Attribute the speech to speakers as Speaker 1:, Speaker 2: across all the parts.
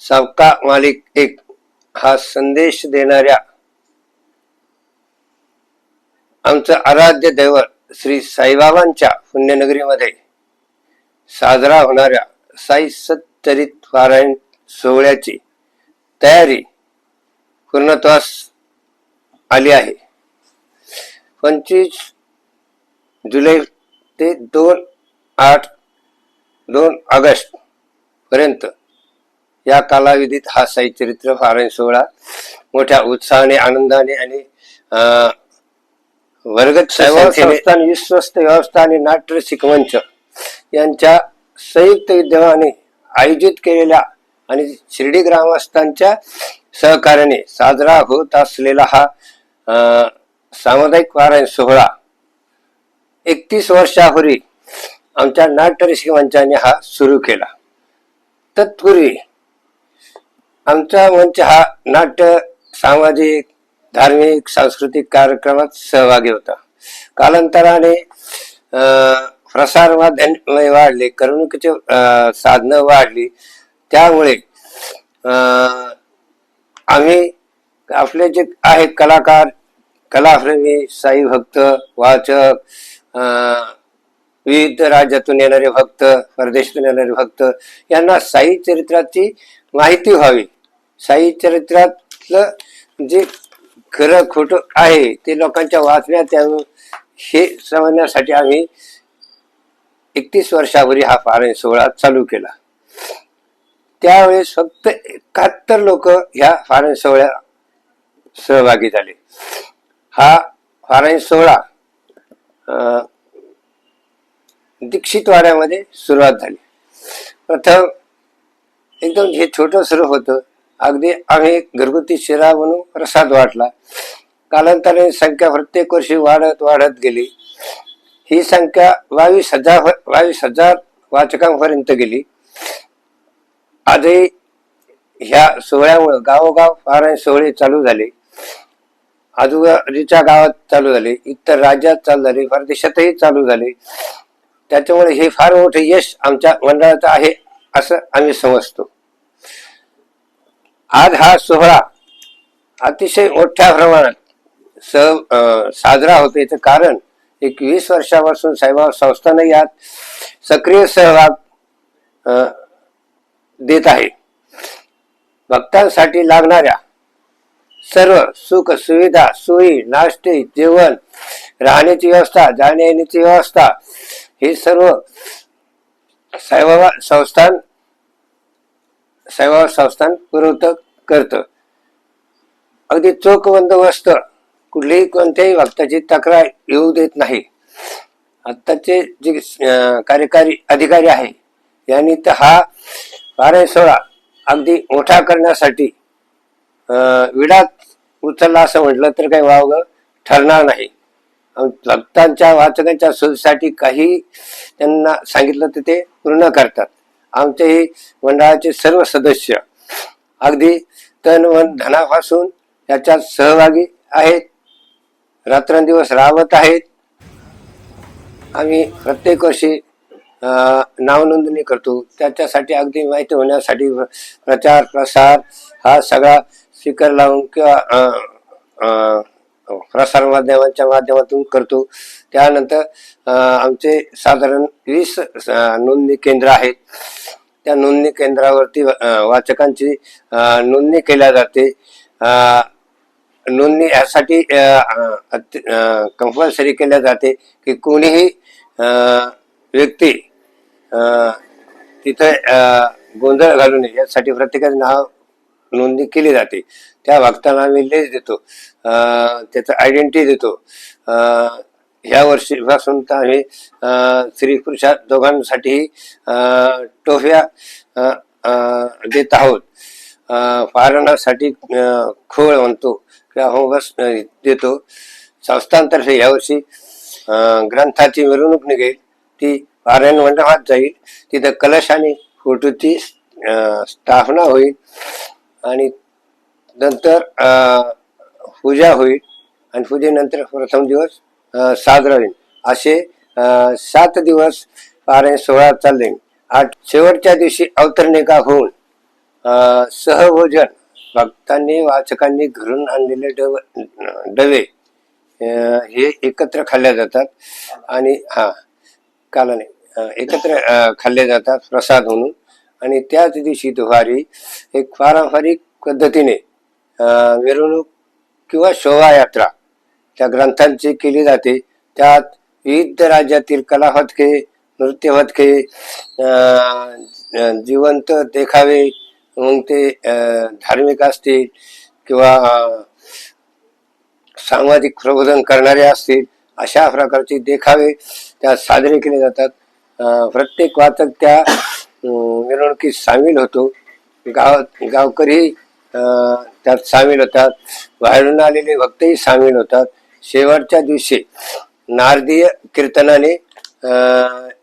Speaker 1: सबका मालिक एक. हा संदेश देणाऱ्या आमचं आराध्य दैवत श्री साईबाबांच्या पुण्यनगरीमध्ये साजरा होणाऱ्या साई सच्चरित पारायण सोहळ्याची तयारी पूर्णत्वास आली आहे. पंचवीस जुलै ते दोन आठ दोन ऑगस्ट पर्यंत या कालावधीत हा साई चरित्र पारायण सोहळा मोठ्या उत्साहाने आनंदाने आणि वर्गत सेवा संस्थान विश्वस्त व्यवस्था आणि नाट्य रसिक मंच यांच्या संयुक्त विद्यमाने आयोजित केलेल्या आणि शिर्डी ग्रामस्थांच्या सहकार्याने साजरा होत असलेला हा सामुदायिक पारायण सोहळा एकतीस वर्षापूर्वी आमच्या नाट्य रसिक मंचाने हा सुरू केला. तत्पूर्वी आमचा मंच हा नाट्य सामाजिक धार्मिक सांस्कृतिक कार्यक्रमात सहभागी होता. कालांतराने प्रसार माध्यम वाढले करमणुकीचे साधनं वाढली. त्यामुळे आम्ही आपले जे आहेत कलाकार कलाप्रेमी साई भक्त वाचक विविध राज्यातून येणारे भक्त परदेशातून येणारे भक्त यांना साई चरित्राची माहिती व्हावी. साई चरित्रातलं जे खरं खोटं आहे ते लोकांच्या वाचण्यात यावं हे समजण्यासाठी आम्ही एकतीस वर्षापूर्वी हा पारायण सोहळा चालू केला. त्यावेळेस फक्त एकाहत्तर लोक ह्या पारायण सोहळ्यात सहभागी झाले. हा पारायण सोहळा अं, दीक्षित वाड्यामध्ये सुरुवात झाली. प्रथम एकदम हे छोटं सुरू होतं. अगदी आम्ही घरगुती शिरा म्हणून प्रसाद वाटला. कालांतराने संख्या प्रत्येक वर्षी वाढत वाढत गेली. ही संख्या बावीस हजार बावीस हजार वाचकांपर्यंत गेली. आजही ह्या सोहळ्यामुळं गावोगाव पारायण सोहळे चालू झाले. आजूबाजूच्या गावात चालू झाले. इतर राज्यात चालू झाले. परदेशातही चालू झाले. त्याच्यामुळे हे फार मोठे यश आमच्या मंडळाचं आहे असं आम्ही समजतो. आज हा सोहळा अतिशय मोठ्या प्रमाणात स साजरा होतो. याचं कारण एक वीस वर्षापासून साईबाबा संस्थानं यात सक्रिय सहभाग देत आहे. भक्तांसाठी लागणाऱ्या सर्व सुख सुविधा सोयी नाश्ते जेवण राहण्याची व्यवस्था जाण्या येण्याची व्यवस्था हे सर्व साईबाबा संस्थान सेवा संस्थान पुरवत करतं. अगदी चोख बंदोबस्त कुठलीही कोणत्याही भक्ताची तक्रार येऊ देत नाही. आत्ताचे जे कार्यकारी अधिकारी आहे यांनी तर हा बारा सोळा अगदी मोठा करण्यासाठी विडा विडात उचलला असं म्हटलं तर काही वावग ठरणार नाही. भक्तांच्या वाचकांच्या सोयीसाठी काही त्यांना सांगितलं तर ते पूर्ण करतात. आमचेही मंडळाचे सर्व सदस्य. अगदी तन व धनापासून याच्यात सहभागी आहेत. रात्रंदिवस राबत आहेत. आम्ही प्रत्येक वर्षी नावनोंदणी करतो. त्याच्यासाठी अगदी माहिती होण्यासाठी प्रचार प्रसार हा सगळा स्पीकर लावून किंवा हो, प्रसार माध्यमांच्या माध्यमातून करतो. त्यानंतर आमचे साधारण वीस नोंदणी केंद्र आहेत. त्या नोंदणी केंद्रावरती वाचकांची नोंदणी केल्या जाते. नोंदणी यासाठी कंपल्सरी केल्या जाते की कोणीही व्यक्ती तिथे गोंधळ घालू नये. यासाठी प्रत्येकाचे नाव नोंदणी केली जाते. त्या भक्तांना आम्ही लेस देतो. त्याचं आयडेंटिटी देतो. ह्या वर्षीपासून तर आम्ही स्त्री पुरुषा दोघांसाठी टोफ्या देत आहोत. पारणासाठी खोळ म्हणतो किंवा होमवर्स देतो. संस्थांतर्फे यावर्षी ग्रंथाची मिरवणूक निघेल. ती पारायण मंडपात जाईल. तिथं कलश आणि फोटोची स्थापना होईल. आणि नंतर पूजा होईल आणि पूजेनंतर प्रथम दिवस साजरा होईल असे सात दिवस पारायण सोहळा चालले. आठ शेवटच्या दिवशी अवतरणिका होऊन सहभोजन भक्तांनी वाचकांनी घरून आणलेले डव डवे हे एकत्र खाल्ल्या जातात. आणि हा काला नाही एकत्र खाल्ले जातात प्रसाद म्हणून. आणि त्याच दिवशी दुपारी एक पारंपरिक पद्धतीने मिरवणूक किंवा शोभायात्रा त्या ग्रंथांची केली जाते. त्यात विविध राज्यातील कला पथके नृत्य पथके जिवंत देखावे मग ते धार्मिक असतील किंवा सामाजिक प्रबोधन करणारे असतील अशा प्रकारचे देखावे त्यात साजरे केले जातात. प्रत्येक वाचक त्या मिरवणुकीत सामील होतो. गाव गावकरी त्यात सामील होतात. बाहेरून आलेले भक्तही सामील होतात. शेवटच्या दिवशी नारदीय कीर्तनाने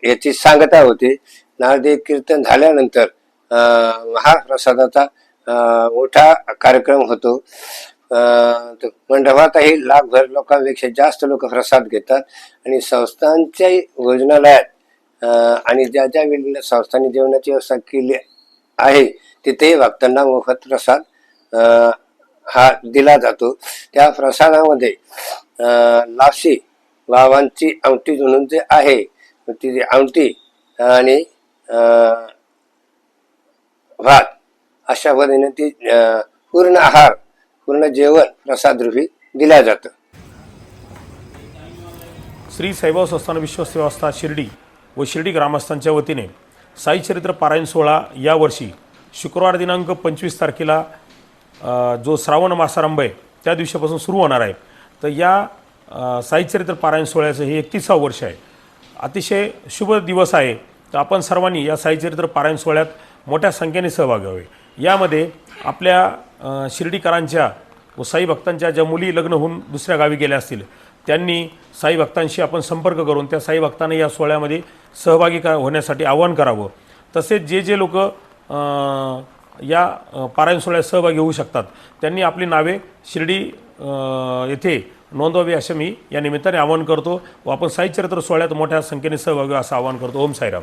Speaker 1: याची सांगता होते. नारदीय कीर्तन झाल्यानंतर महाप्रसादाचा मोठा कार्यक्रम होतो. तो मंडपातही लाखभर लोकांपेक्षा जास्त लोक प्रसाद घेतात आणि संस्थांच्या भोजनालयात आणि ज्या ज्या वेळेला संस्थांनी जेवणाची व्यवस्था केली आहे तिथेही भक्तांना मोफत प्रसाद हा दिला जातो. त्या प्रसादामध्ये लाशी लापशी बाबांची आमटी म्हणून जे आहे ती आमटी आणि भात अशा पद्धतीने ती पूर्ण आहार पूर्ण जेवण प्रसाद रूपी जातं.
Speaker 2: श्री साईबाबा संस्थान विश्वस्त व्यवस्था शिर्डी. व शिर्डी ग्रामस्थांच्या वतीने साईचरित्र पारायण सोहळा यावर्षी शुक्रवार दिनांक पंचवीस तारखेला जो श्रावण मासारंभ आहे त्या दिवशीपासून सुरू होणार आहे. तर या साईचरित्र पारायण सोहळ्याचं हे एकतीसावं वर्ष आहे. अतिशय शुभ दिवस आहे. तर आपण सर्वांनी या साईचरित्र पारायण सोहळ्यात मोठ्या संख्येने सहभागी व्हावे यामध्ये आपल्या शिर्डीकरांच्या व साई भक्तांच्या ज्या मुली लग्न होऊन दुसऱ्या गावी गेल्या असतील त्यांनी साई भक्तांशी आपण संपर्क करून त्या साई भक्तांना या सोहळ्यामध्ये सहभागी का होण्यासाठी आवाहन करावं. तसेच जे जे लोक या पारायण सोहळ्यात सहभागी होऊ शकतात त्यांनी आपली नावे शिर्डी येथे नोंदवावी असे मी या निमित्ताने आवाहन करतो व आपण साई चरित्र सोहळ्यात मोठ्या संख्येने सहभागी असं आवाहन करतो. ओम साईराम.